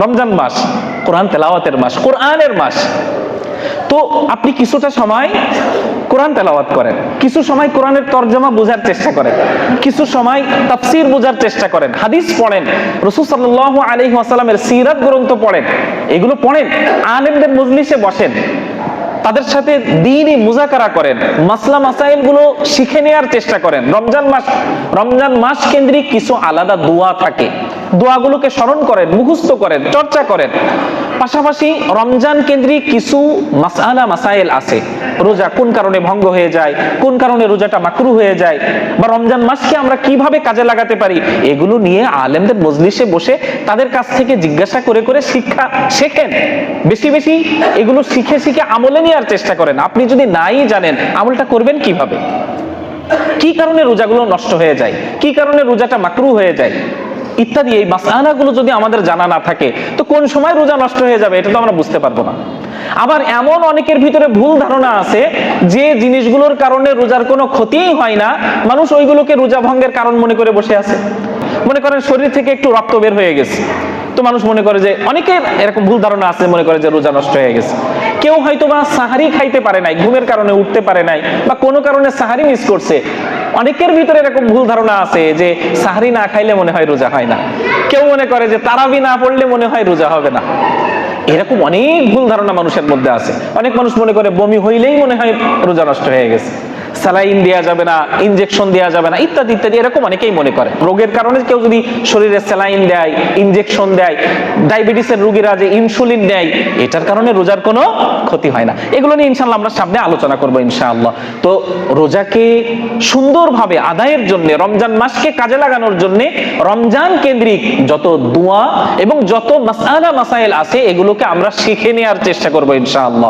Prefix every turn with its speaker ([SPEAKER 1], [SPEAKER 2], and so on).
[SPEAKER 1] রমজান মাস, কোরআন তেলাওয়াতের মাস, কোরআনের মাস। তো আপনি কিছুটা সময় কোরআন তেলাওয়াত করেন। কিছু সময় কোরআনের তর্জমা বোঝার চেষ্টা করেন। কিছু সময় তাফসির বোঝার চেষ্টা করেন। হাদিস পড়েন। রসুল সাল্লাল্লাহু আলাইহি ওয়াসাল্লামের সিরাত গ্রন্থ পড়েন। এগুলো পড়েন। আলেমদের মজলিসে বসেন। তাদের সাথে দিনই মুজাকারা করেন। মাসলা মাসাইলগুলো শিখে নেওয়ার চেষ্টা করেন। রমজান মাস রমজান মাস কেন্দ্রিক কিছু আলাদা দোয়া থাকে। দোয়াগুলোকে স্মরণ করেন, মুখস্থ করেন, চর্চা করেন। পাশাপাশি রমজান কেন্দ্রিক কিছু মাসালা মাসাইল আছে। রোজা কোন কারণে ভঙ্গ হয়ে যায়, কোন কারণে রোজাটা মাকরু হয়ে যায়, বা রমজান মাসকে আমরা কীভাবে কাজে লাগাতে পারি, এগুলো নিয়ে আলেমদের মজলিসে বসে তাদের কাছ থেকে জিজ্ঞাসা করে করে শিক্ষা শেখেন। বেশি বেশি এগুলো শিখে শিখে আমলে নেওয়ার চেষ্টা করেন। আপনি যদি নাই জানেন, আমলটা করবেন কীভাবে? কি কারণে রোজাগুলো নষ্ট হয়ে যায়? কি কারণে রোজাটা মাকরু হয়ে যায়? ইত্যাদি, এই মাসালাগুলো যদি আমাদের জানা না থাকে, তো কোন সময় রোজা নষ্ট হয়ে যাবে এটা তো আমরা বুঝতে পারব না। আবার এমন অনেকের ভিতরে ভুল ধারণা আছে যে জিনিসগুলোর কারণে রোজার কোনো ক্ষতিই হয় না, মানুষ ওইগুলোকে রোজা ভঙ্গের কারণ মনে করে বসে আছে। মনে করেন শরীর থেকে একটু রক্ত বের হয়ে গেছে, তো মানুষ মনে করে যে অনেকের এরকম ভুল ধারণা আছে, মনে করে যে রোজা নষ্ট হয়ে গেছে। কেউ হয়তো বা সাহারি খাইতে পারে নাই, ঘুমের কারণে উঠতে পারে নাই, বা কোনো কারণে সাহারি মিস করছে। অনেকের ভিতরে এরকম ভুল ধারণা আছে যে সাহারি না খাইলে মনে হয় রোজা হয় না। কেউ মনে করে যে তারাবি না পড়লে মনে হয় রোজা হবে না। এরকম অনেক ভুল ধারণা মানুষের মধ্যে আছে। অনেক মানুষ মনে করে বমি হইলেই মনে হয় রোজা নষ্ট হয়ে গেছে। স্যালাইন দেওয়া যাবে না ইনজেকশন দেওয়া যাবে না, ইত্যাদি ইত্যাদি, এরকম অনেকেই মনে করে। রোগের কারণে কেউ যদি শরীরে স্যালাইন দেয় ইনজেকশন দেয় ডায়াবেটিসের রোগীরা যে ইনসুলিন দেয়, এটার কারণে রোজার কোনো ক্ষতি হয় না। এগুলো নিয়ে ইনশাল্লাহ আমরা সামনে আলোচনা করব ইনশাআল্লাহ। তো রোজাকে সুন্দরভাবে আদায়ের জন্য, রমজান মাসকে কাজে লাগানোর জন্য রমজান কেন্দ্রিক যত দোয়া এবং যত মাসালা মাসাইল আছে, এগুলোকে আমরা শিখে নেওয়ার চেষ্টা করব ইনশাআল্লাহ।